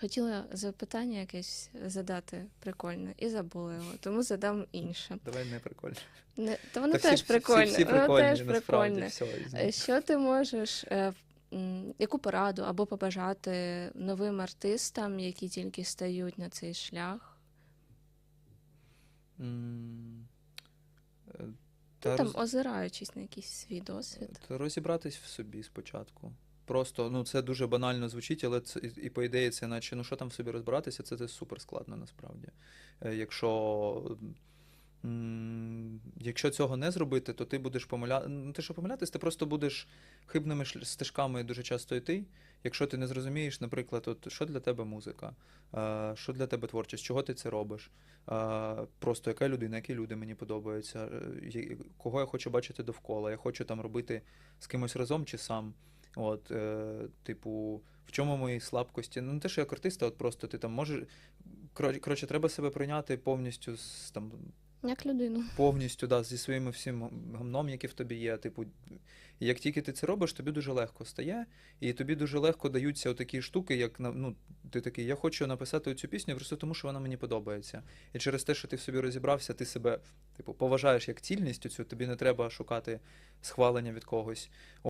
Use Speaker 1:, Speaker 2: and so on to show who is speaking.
Speaker 1: Хотіла запитання якесь задати прикольне і забула його, тому задам інше.
Speaker 2: Давай не прикольно.
Speaker 1: Не, та воно теж
Speaker 2: всі-
Speaker 1: прикольне.
Speaker 2: Всі,
Speaker 1: воно
Speaker 2: прикольні,
Speaker 1: теж прикольне.
Speaker 2: все.
Speaker 1: Що ти можеш, е, м, яку пораду або побажати новим артистам, які тільки стають на цей шлях?
Speaker 2: М, е,
Speaker 1: Ну,
Speaker 2: та
Speaker 1: там
Speaker 2: роз-
Speaker 1: озираючись на якийсь свій досвід.
Speaker 2: Та розібратись в собі спочатку. Просто ну це дуже банально звучить, але це і, по ідеї це наче ну що там в собі розбиратися, це, це супер складно насправді. Е, якщо, якщо цього не зробити, то ти будеш помиля... ну, ти що помилятись, ти просто будеш хибними стежками дуже часто йти. Якщо ти не зрозумієш, наприклад, от, що для тебе музика, е, що для тебе творчість, чого ти це робиш, е, просто яка людина, які люди мені подобаються, кого я хочу бачити довкола, я хочу там робити з кимось разом чи сам. От, е, типу, в чому мої слабкості? Ну, не те, що як артиста, от просто ти там можеш. Коротше, треба себе прийняти повністю з там
Speaker 1: Як людину.
Speaker 2: повністю да, зі своїм всім гамном, яке в тобі є. Типу, як тільки ти це робиш, тобі дуже легко стає, і тобі дуже легко даються такі штуки, як ну, ти такий, я хочу написати цю пісню просто тому, що вона мені подобається. І через те, що ти в собі розібрався, ти себе типу, поважаєш як цільність цю, тобі не треба шукати схвалення від когось.